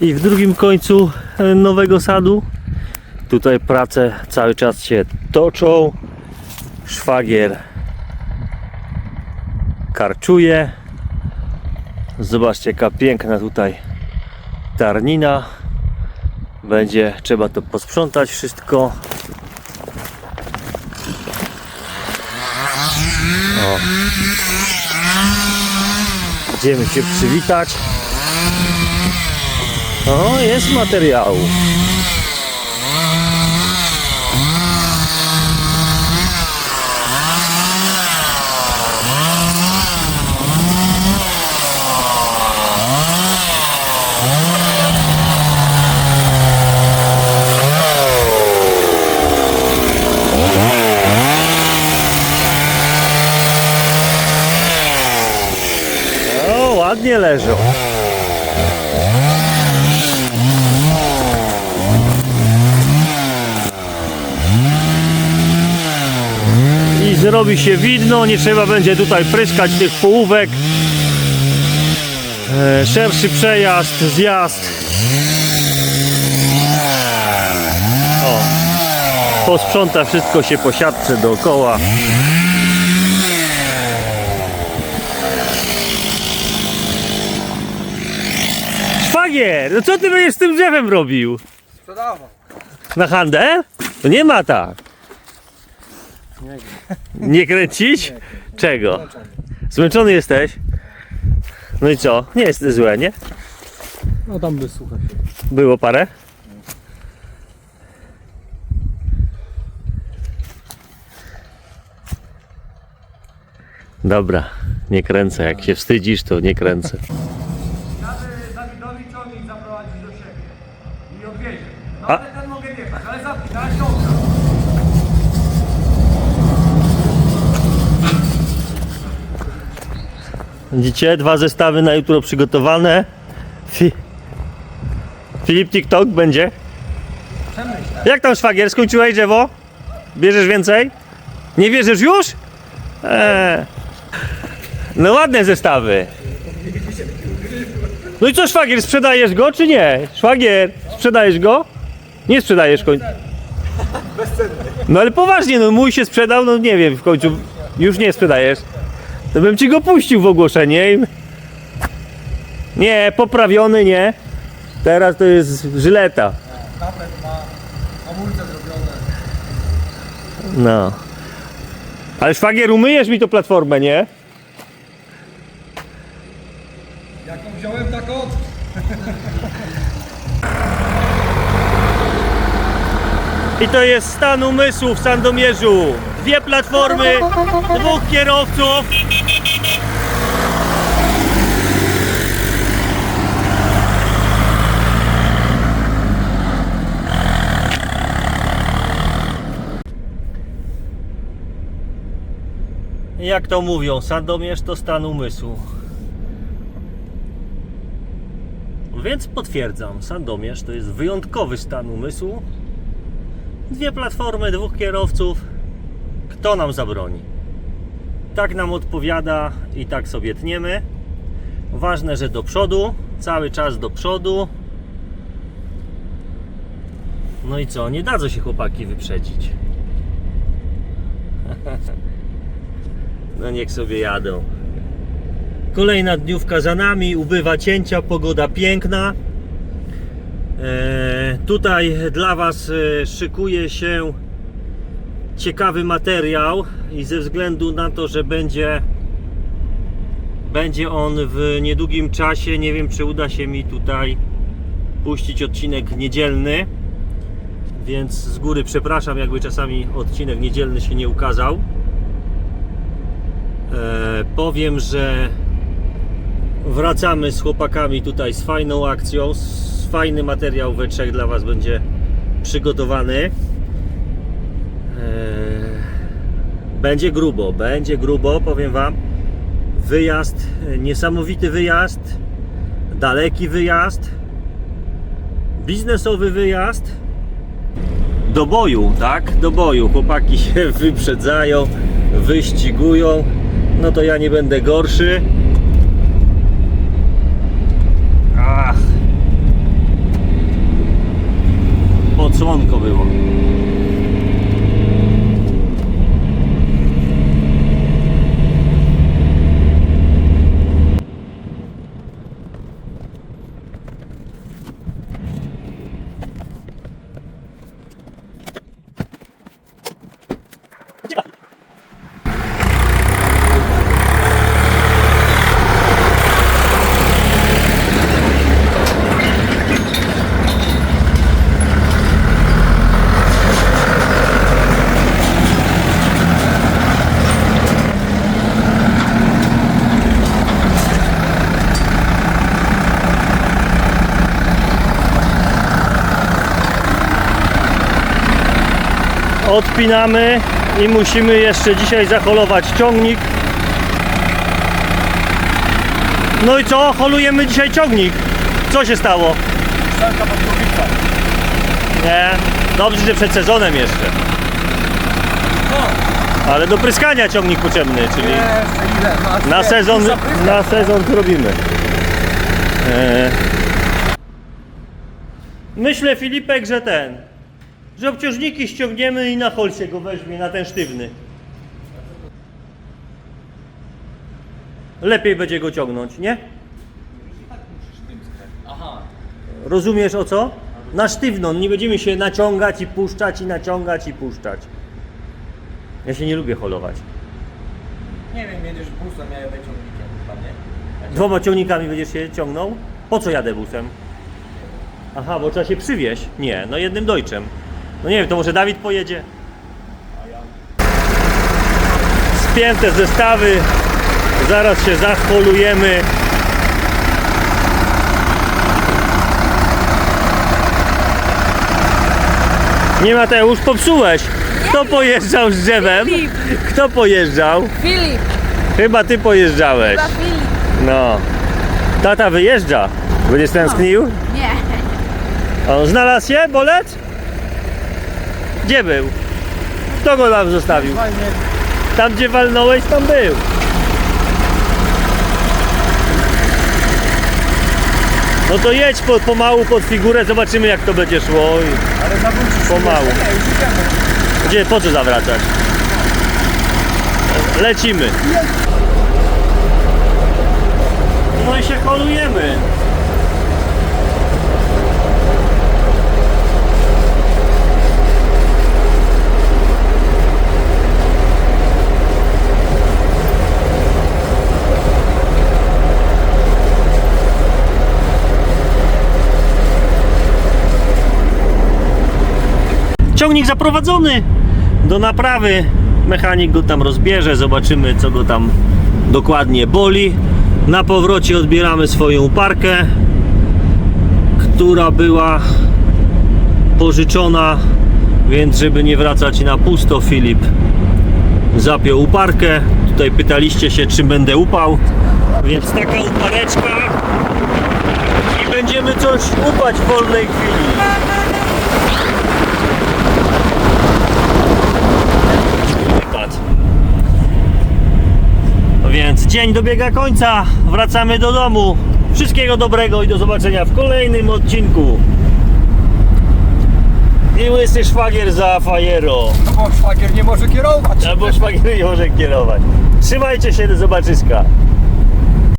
I w drugim końcu e, nowego sadu tutaj prace cały czas się toczą. Szwagier karczuje. Zobaczcie jaka piękna tutaj tarnina. Będzie trzeba to posprzątać wszystko. O. Idziemy się przywitać. O, jest materiału. O, ładnie leżą. Zrobi się widno, nie trzeba będzie tutaj pryskać tych połówek. E, szerszy przejazd, zjazd. O, posprząta wszystko się po siatce dookoła. Szwagier, no co ty będziesz z tym drzewem robił? Sprzedawał. Na handel? To nie ma tak. Nie kręcić? Czego? Zmęczony jesteś? No i co? Nie jest złe, nie? No tam by słuchaj. Było parę? Dobra, nie kręcę. Jak się wstydzisz, to nie kręcę. Zaprowadzić do siebie i odwiezie. No ale ten mogę wjechać, ale zapnij. Widzicie? Dwa zestawy na jutro przygotowane. Fi... Filip TikTok będzie. Jak tam szwagier? Skończyłeś drzewo? Bierzesz więcej? Nie bierzesz już? Eee. No ładne zestawy. No i co szwagier, sprzedajesz go czy nie? Szwagier, sprzedajesz go? Nie sprzedajesz koń. No ale poważnie, no mój się sprzedał, no nie wiem, w końcu już nie sprzedajesz. To bym ci go puścił w ogłoszenie. Nie, poprawiony nie. Teraz to jest żyleta. Ma, zrobione. No. Ale szwagier, umyjesz mi tą platformę, nie? Jaką wziąłem taką? I to jest stan umysłu w Sandomierzu. Dwie platformy, dwóch kierowców. Jak to mówią, Sandomierz to stan umysłu. Więc potwierdzam, Sandomierz to jest wyjątkowy stan umysłu. Dwie platformy, dwóch kierowców. Kto nam zabroni? Tak nam odpowiada i tak sobie tniemy. Ważne, że do przodu, cały czas do przodu. No i co? Nie dadzą się chłopaki wyprzedzić. No niech sobie jadą. Kolejna dniówka za nami, ubywa cięcia, pogoda piękna. E, tutaj dla Was e, szykuje się ciekawy materiał i ze względu na to, że będzie będzie on w niedługim czasie, nie wiem czy uda się mi tutaj puścić odcinek niedzielny więc z góry przepraszam jakby czasami odcinek niedzielny się nie ukazał e, powiem, że wracamy z chłopakami tutaj z fajną akcją. Fajny materiał we trzech dla Was będzie przygotowany. Eee, Będzie grubo, będzie grubo, powiem Wam. Wyjazd, e, niesamowity wyjazd, daleki wyjazd, biznesowy wyjazd. Do boju, tak? Do boju. Chłopaki się wyprzedzają, wyścigują. No to ja nie będę gorszy. słonko było. Odpinamy i musimy jeszcze dzisiaj zaholować ciągnik. No i co? Holujemy dzisiaj ciągnik. Co się stało? Nie. Dobrze, że przed sezonem jeszcze. Ale do pryskania ciągnik potrzebny, czyli na sezon, na sezon to robimy. E... Myślę Filipek, że ten, że obciążniki ściągniemy i na holsie go weźmie, na ten sztywny. Lepiej będzie go ciągnąć, nie? Rozumiesz o co? Na sztywno, nie będziemy się naciągać i puszczać i naciągać i puszczać. Ja się nie lubię holować. Nie wiem, jedziesz busem, ja jadę ciągnikiem chyba, nie? Dwoma ciągnikami będziesz się ciągnął? Po co jadę busem? Aha, bo trzeba się przywieźć. Nie, no jednym dojczem. No nie wiem, to może Dawid pojedzie? Spięte zestawy. Zaraz się zachholujemy. Nie Mateusz, popsułeś. Kto pojeżdżał z drzewem? Filip. Kto pojeżdżał? Filip, Chyba ty pojeżdżałeś. chyba Filip. No. Tata wyjeżdża. Będziesz tęsknił? Nie. On znalazł się, bolet? Gdzie był? Kto go tam zostawił? Tam gdzie walnąłeś, tam był. No to jedź po, pomału pod figurę, zobaczymy jak to będzie szło. I... Ale zawrócisz. Pomału. Gdzie, po co zawracać? Lecimy. No i się holujemy. Ciągnik zaprowadzony do naprawy. Mechanik go tam rozbierze, zobaczymy co go tam dokładnie boli. Na powrocie odbieramy swoją parkę, która była pożyczona, więc żeby nie wracać na pusto, Filip zapiął uparkę. Tutaj pytaliście się, czym będę upał, więc taka upareczka i będziemy coś upać w wolnej chwili. Patrz. No Więc dzień dobiega końca, wracamy do domu. Wszystkiego dobrego i do zobaczenia w kolejnym odcinku. I łysy szwagier za fajero. No bo szwagier nie może kierować. Albo szwagier nie może kierować. Trzymajcie się, do zobaczyska.